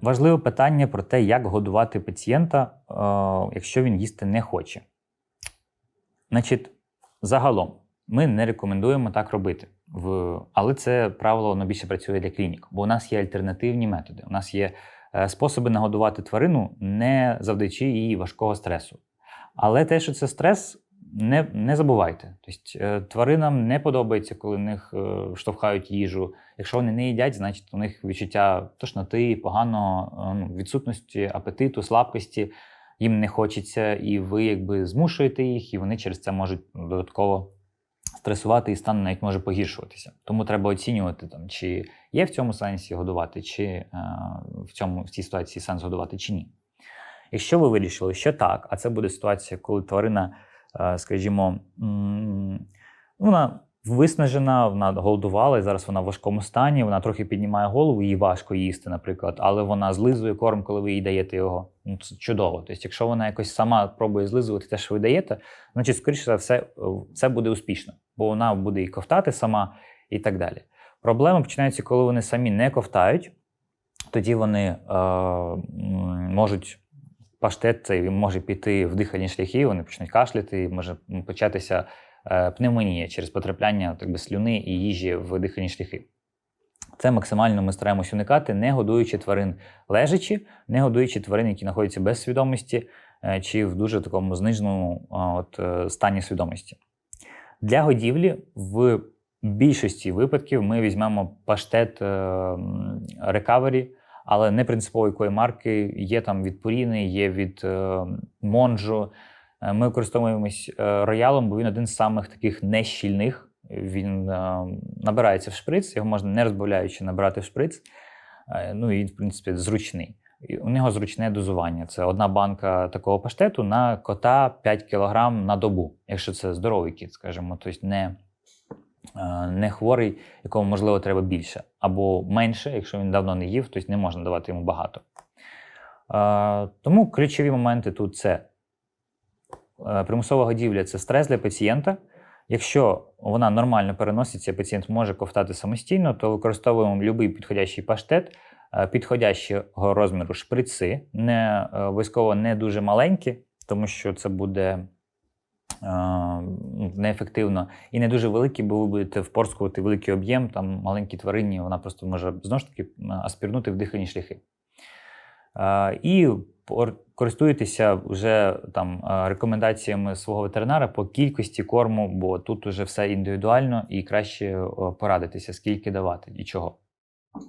Важливе питання про те, як годувати пацієнта, е, якщо він їсти не хоче. Значить, загалом, ми не рекомендуємо так робити. Але це правило воно більше працює для клінік, бо у нас є альтернативні методи. У нас є е, способи нагодувати тварину, не завдаючи їй важкого стресу. Але те, що це стрес, не, не забувайте. Тобто, е, тваринам не подобається, коли в них е, штовхають їжу. Якщо вони не їдять, значить у них відчуття тошноти, поганого е, ну, відсутності апетиту, слабкості. Їм не хочеться, і ви якби змушуєте їх, і вони через це можуть додатково стресувати і стан навіть може погіршуватися. Тому треба оцінювати, там, чи є в цьому сенсі годувати, чи е, в, цьому, в цій ситуації сенс годувати, чи ні. Якщо ви вирішили, що так, а це буде ситуація, коли тварина, скажімо, вона виснажена, вона голодувала, і зараз вона в важкому стані, вона трохи піднімає голову, їй важко їсти, наприклад, але вона злизує корм, коли ви їй даєте його. Ну, це чудово. Тобто, якщо вона якось сама пробує злизувати те, що ви даєте, значить, скоріше за все, е, це буде успішно, бо вона буде і ковтати сама, і так далі. Проблема починається, коли вони самі не ковтають, тоді вони е, можуть. Паштет цей може піти в дихальні шляхи, вони почнуть кашляти, може початися е, пневмонія через потрапляння так би, слюни і їжі в дихальні шляхи. Це максимально ми стараємось уникати, не годуючи тварин лежачи, не годуючи тварин, які знаходяться без свідомості е, чи в дуже такому зниженому от, е, стані свідомості. Для годівлі в більшості випадків ми візьмемо паштет Recovery, але не принципово якої марки. Є там від Purina, є від е, Monjo. Е, Ми використовуємось е, роялом, бо він один з самих таких нещільних. Він е, набирається в шприц, його можна не розбавляючи набирати в шприц. Е, Ну і він, в принципі, зручний. У нього зручне дозування. Це одна банка такого паштету на кота 5 кг на добу, якщо це здоровий кіт, скажімо, тобто не, е, не хворий, якому можливо треба більше, або менше, якщо він давно не їв, тобто не можна давати йому багато. Е, Тому ключові моменти тут це е, примусова годівля це стрес для пацієнта. Якщо вона нормально переноситься, пацієнт може ковтати самостійно, то використовуємо будь-який підходящий паштет, е, підходящого розміру шприци, не е, обов'язково не дуже маленькі, тому що це буде е, неефективно, і не дуже великі, бо ви будете впорскувати великий об'єм, там маленькій тварині, вона просто може знову ж таки аспірнути в дихальні шляхи. І користуєтеся вже там рекомендаціями свого ветеринара по кількості корму, бо тут уже все індивідуально і краще порадитися, скільки давати і чого.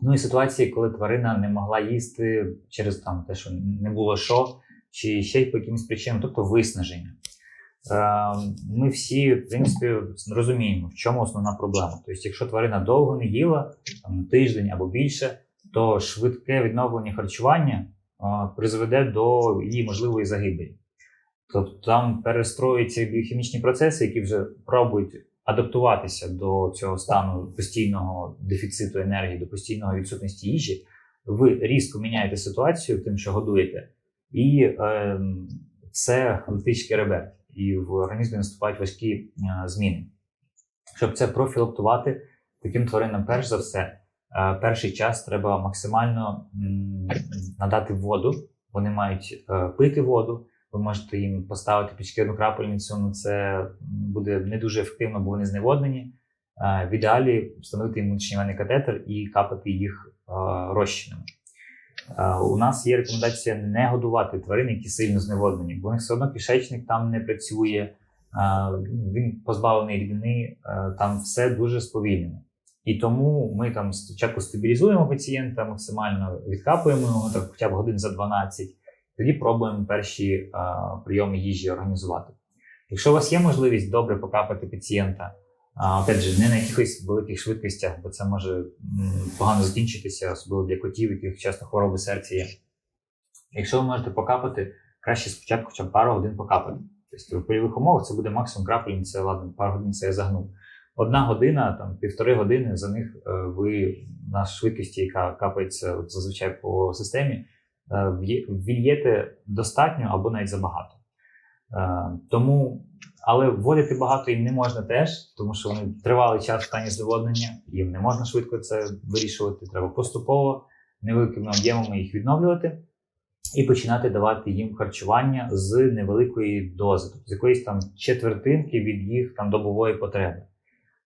Ну і ситуації, коли тварина не могла їсти через там те, що не було що, чи ще й по якимось причинам, тобто виснаження. Е, Ми всі, в принципі, розуміємо, в чому основна проблема. Тобто, якщо тварина довго не їла, там тиждень або більше, то швидке відновлення харчування а, призведе до її можливої загибелі. Тобто там перестроюються біохімічні процеси, які вже пробують адаптуватися до цього стану постійного дефіциту енергії, до постійної відсутності їжі. Ви різко міняєте ситуацію тим, що годуєте, і е, це летички ребер, і в організмі наступають важкі е, зміни. Щоб це профілактувати, таким тваринам, перш за все, е, перший час треба максимально надати воду. Вони мають е, пити воду. Ви можете їм поставити підшкірну крапельницю, але це буде не дуже ефективно, бо вони зневоднені. В ідеалі встановити їм внутрішньовенний катетер і капати їх розчинами. У нас є рекомендація не годувати тварин, які сильно зневоднені, бо у них все одно кишечник там не працює, він позбавлений рідини, там все дуже сповільнено. І тому ми там спочатку стабілізуємо пацієнта максимально, відкапуємо його так хоча б годин за 12, тоді пробуємо перші прийоми їжі організувати. Якщо у вас є можливість добре покапати пацієнта, опять же, не на якихось великих швидкостях, бо це може погано закінчитися, особливо для котів, яких часто хвороби серця є. Якщо ви можете покапати, краще спочатку хоча б пару годин покапати. Тобто в польових умовах це буде максимум крапельниця, ладно, пару годин це я загнув. Одна година, там півтори години за них е, ви на швидкості, яка капається зазвичай по системі, е, ввільєте достатньо або навіть забагато. Е, Тому, але вводити багато їм не можна теж, тому що вони тривалий час в стані зневоднення, їм не можна швидко це вирішувати. Треба поступово невеликими об'ємами їх відновлювати і починати давати їм харчування з невеликої дози, тобто з якоїсь там четвертинки від їх там добової потреби.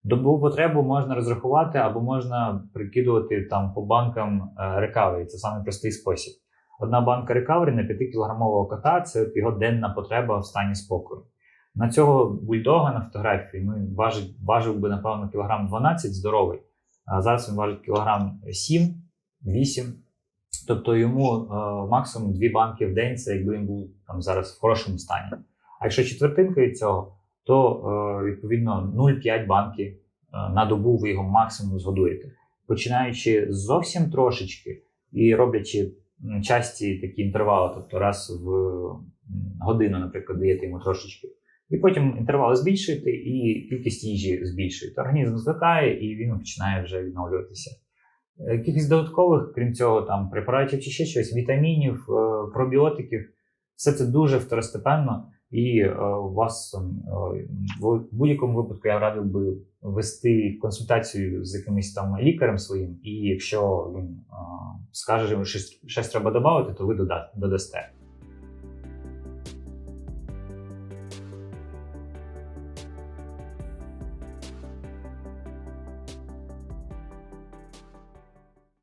Добову потребу можна розрахувати або можна прикидувати там по банкам рекавері. Це самий простий спосіб. Одна банка рекавері на 5-кілограмового кота це його денна потреба в стані спокою. На цього бульдога на фотографії ну, важить, важив би, напевно, кілограм 12 здоровий, а зараз він важить кілограм 7-8. Тобто йому е, максимум 2 банки в день, це якби він був там зараз в хорошому стані. А якщо четвертинка від цього, то е, відповідно 0,5 банки е, на добу ви його максимум згодуєте. Починаючи зовсім трошечки і роблячи часті такі інтервали, тобто раз в годину, наприклад, даєте йому трошечки. І потім інтервали збільшуєте, і кількість їжі збільшуєте. Організм звикає і він починає вже відновлюватися. Е, Кількість додаткових, крім цього, там препаратів чи ще щось, вітамінів, е, пробіотиків, все це дуже второстепенно. І е, у вас е, в будь-якому випадку я радив би вести консультацію з якимось там лікарем своїм, і якщо він е, скаже, що щось, треба додати, то ви дода- додасте.